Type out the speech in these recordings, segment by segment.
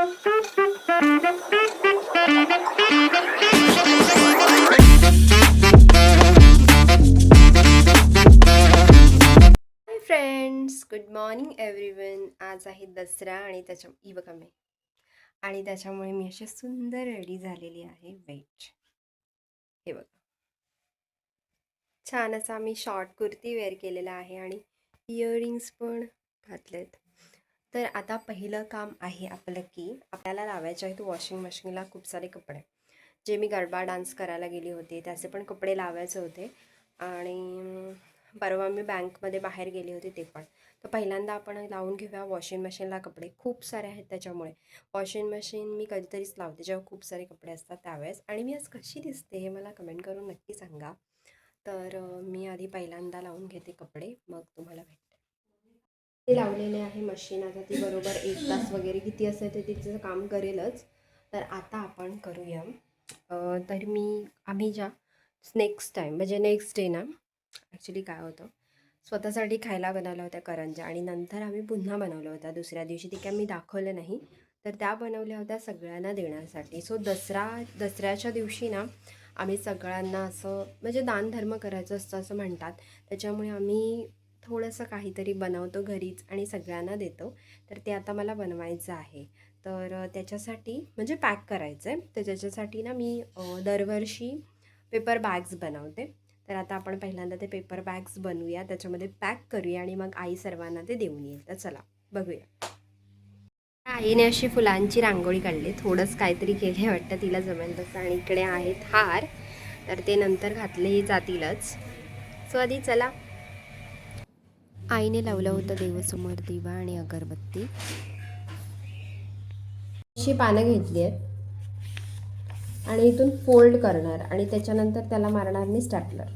Friends good morning everyone आज आहे दसरा आणि त्याच्या इव बघा मी. आणि त्याच्यामुळे मी अशी सुंदर रेडी झालेली आहे वेट हे बघा. छान असा मी शॉर्ट कुर्ती वेअर केलेला आहे आणि इयरिंग्स पण घातलेत. तर आता पहिलं काम आहे आपलं की आपल्याला लावायचे आहेत वॉशिंग मशीनला खूप सारे कपडे. जे मी गरबा डान्स करायला गेली होती त्याचे पण कपडे लावायचे होते. आणि परवा मी बँकमध्ये बाहेर गेले होते ते पण. तर पहिल्यांदा आपण लावून घेऊया वॉशिंग मशीनला कपडे. खूप सारे आहेत त्याच्यामुळे. वॉशिंग मशीन मी कधीतरीच लावते जेव्हा खूप सारे कपडे असतात त्यावेळेस. आणि मी आज कशी दिसते हे मला कमेंट करून नक्की सांगा. तर मी आधी पहिल्यांदा लावून घेते कपडे. मग तुम्हाला भेटते. ते लावलेले आहे मशीन आता ती बरोबर एक तास वगैरे किती असेल ते तिचं काम करेलच. तर आता आपण करूया. तर मी आम्ही ज्या नेक्स्ट टाईम म्हणजे नेक्स्ट डे ना ॲक्च्युली काय होतं स्वतःसाठी खायला बनवल्या होत्या करंज्या आणि नंतर आम्ही पुन्हा बनवल्या होत्या. दुसऱ्या दिवशी ती काय मी दाखवलं नाही. तर त्या बनवल्या होत्या सगळ्यांना देण्यासाठी. सो दसरा दसऱ्याच्या दिवशी ना आम्ही सगळ्यांना असं म्हणजे दानधर्म करायचं असतं असं म्हणतात. त्याच्यामुळे आम्ही थोडंसं काहीतरी बनवतो घरीच आणि सगळ्यांना देतो. तर ते आता मला बनवायचं आहे. तर त्याच्यासाठी म्हणजे पॅक करायचं आहे तर त्याच्यासाठी ना मी दरवर्षी पेपर बॅग्स बनवते. तर आता आपण पहिल्यांदा ते पेपर बॅग्स बनवूया. त्याच्यामध्ये पॅक करूया आणि मग आई सर्वांना ते देऊन येईल. तर चला बघूया. आईने अशी फुलांची रांगोळी काढली. थोडंच काहीतरी केले वाटतं तिला जमेल तसं. आणि इकडे आहेत हार. तर ते नंतर घातलेही जातीलच. सो आधी चला आईने लावलं होतं देवसमोर दिवा आणि अगरबत्ती. अशी पानं घेतली आहेत. आणि इथून फोल्ड करणार आणि त्याच्यानंतर त्याला मारणार मी स्टॅपलर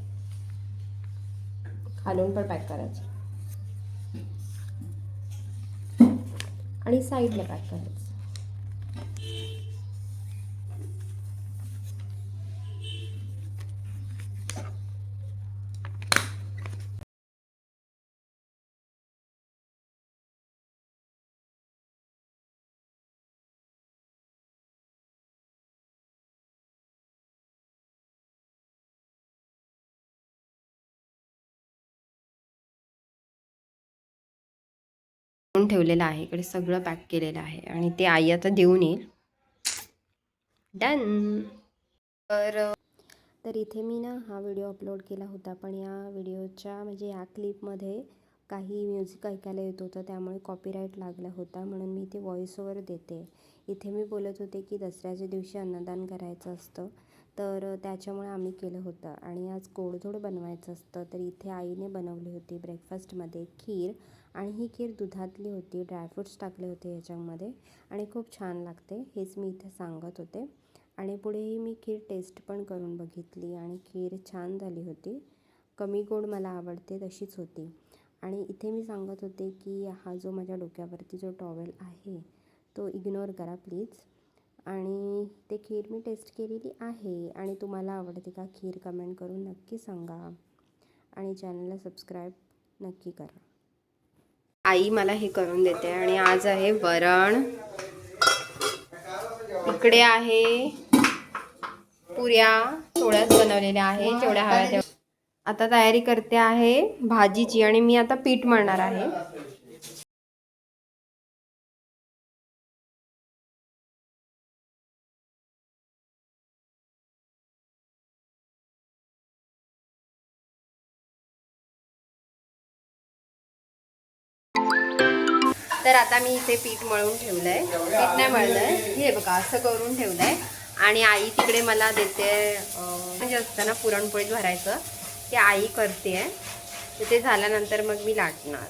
खालून पण पॅक करायचं. आणि साईडला पॅक करायचं. ठेवलेलं आहे. इकडे सगळं पॅक केलेलं आहे आणि ते आई आता देऊन येईल. डन. तर तर इथे मी ना हा व्हिडिओ अपलोड केला होता. पण या व्हिडिओच्या म्हणजे या क्लिपमध्ये काही म्युझिक ऐकायला येत होतं. त्यामुळे कॉपीराईट लागला होता. म्हणून मी ते व्हॉइस ओवर देते. इथे मी बोलत होते की दसऱ्याच्या दिवशी अन्नदान करायचं असतं. तर त्याच्यामुळे आम्ही केलं होतं. आणि आज गोडधोड बनवायचं असतं. तर इथे आईने बनवली होती ब्रेकफास्टमध्ये खीर. आणि ही खीर दुधातली होती ड्रायफ्रूट्स टाकले होते ह्याच्यामध्ये आणि खूप छान लागते हेच मी इथे सांगत होते. आणि पुढेही मी खीर टेस्ट पण करून बघितली आणि खीर छान झाली होती. कमी गोड मला आवडते तशीच होती. आणि इथे मी सांगत होते की हा जो माझ्या डोक्यावरती जो टॉवेल आहे तो इग्नोर करा प्लीज आणि ते खीर मी टेस्ट केलेली आहे आणि तुम्हाला आवडते का खीर कमेंट करून नक्की सांगा. आणि चॅनलला सबस्क्राईब नक्की करा. आई मला हे करून देते आणि आज आहे वरण. इकडे आहे पुऱ्या थोड्याच बनवलेल्या आहे जेवढ्या हव्या तेवढ्या. आता तयारी करते आहे भाजीची आणि मी आता पीठ मळणार आहे. तर आता मी इथे पीठ मळून ठेवलंय. पीठ नाही मळलंय. हे बघा असं करून ठेवलंय. आणि आई तिकडे मला देते म्हणजे असतं ना पुरणपोळीत भरायचं. ते आई करते आहे ते झाल्यानंतर मग मी लाटणार.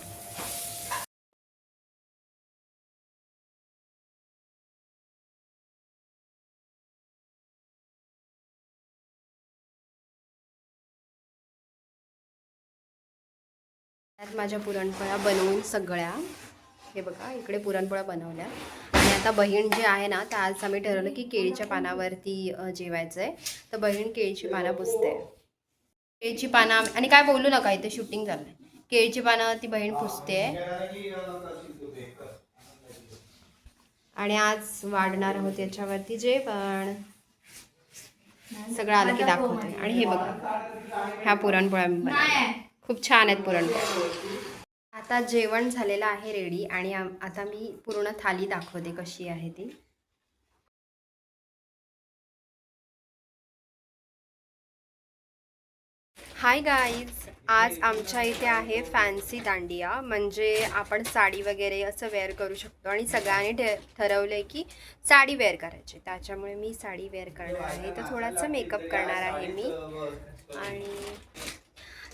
त्यात माझ्या पुरणपोळ्या बनवून सगळ्या. हे बघा इकडे पुरणपोळ्या बनवल्या. आणि आता बहीण जे आहे ना तर आज आम्ही ठरवलं की केळीच्या पानावरती जेवायचं आहे तर बहीण केळीची पानं पुसते. केळीची पानं आणि काय बोलू नका इथे शूटिंग झालं केळीची पानं ती बहीण पुसते. आणि आज वाढणार आहोत याच्यावरती जेवण. सगळं आलं की दाखवते. आणि हे बघा ह्या पुरणपोळ्या खूप छान आहेत पुरणपोळ्या. आता जेवण झालेलं आहे रेडी आणि आता मी पूर्ण थाली दाखवते कशी आहे ती. हाय गाईज आज आमच्या इथे आहे फॅन्सी दांडिया म्हणजे आपण साडी वगैरे असं वेअर करू शकतो आणि सगळ्यांनी ठे ठरवलं आहे की साडी वेअर करायची. त्याच्यामुळे मी साडी वेअर करणार आहे. तर थोडासा मेकअप करणार आहे मी. आणि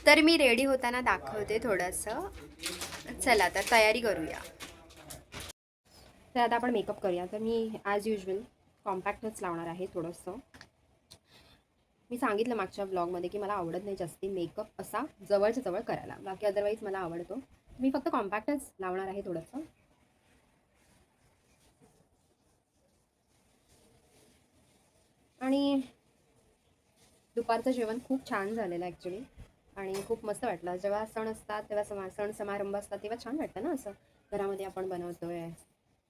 तर मी रेडी होताना दाखवते थोडंसं. चला तर तयारी करूया. तर आता आपण मेकअप करूया. तर मी ॲज युजल कॉम्पॅक्टच लावणार आहे थोडंसं. मी सांगितलं मागच्या ब्लॉगमध्ये की मला आवडत नाही जास्ती मेकअप असा जवळच्या जवळ करायला. बाकी अदरवाईज मला आवडतो. मी फक्त कॉम्पॅक्टच लावणार आहे थोडंसं. आणि दुपारचं जेवण खूप छान झालेलं ॲक्च्युली आणि खूप मस्त वाटलं. जेव्हा सण असतात तेव्हा समा सण समारंभ असतात तेव्हा छान वाटतं ना असं? घरामध्ये आपण बनवतोय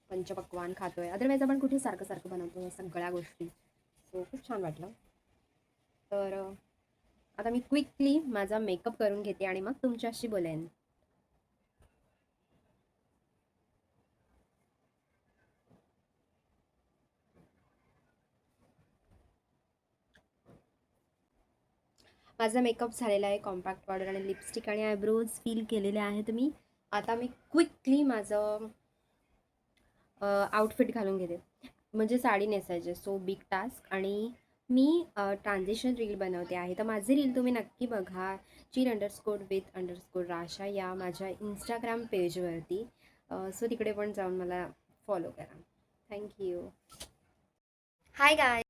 पंचपक्वान खातोय. अदरवाईज आपण कुठे सारखं सारखं बनवतो सगळ्या गोष्टी. सो खूप छान वाटलं. तर आता मी क्विकली माझा मेकअप करून घेते आणि मग तुमच्याशी बोलेन. माझा मेकअप झालेला आहे कॉम्पॅक्ट पावडर आणि लिपस्टिक आणि आयब्रोज फील केलेले आहेत मी आता मी क्विकली माझं आउटफिट घालून घेते. म्हणजे साडी नेसायची सो बिग टास्क आणि मी ट्रान्झेशन रील बनवते आहे. तर माझे रील तुम्ही नक्की बघा. चीर अंडरस्कोर विथ अंडरस्कोर राशा या माझ्या इंस्टाग्राम पेजवरती सो तिकडे पण जाऊन मला फॉलो करा. थँक्यू हाय गाय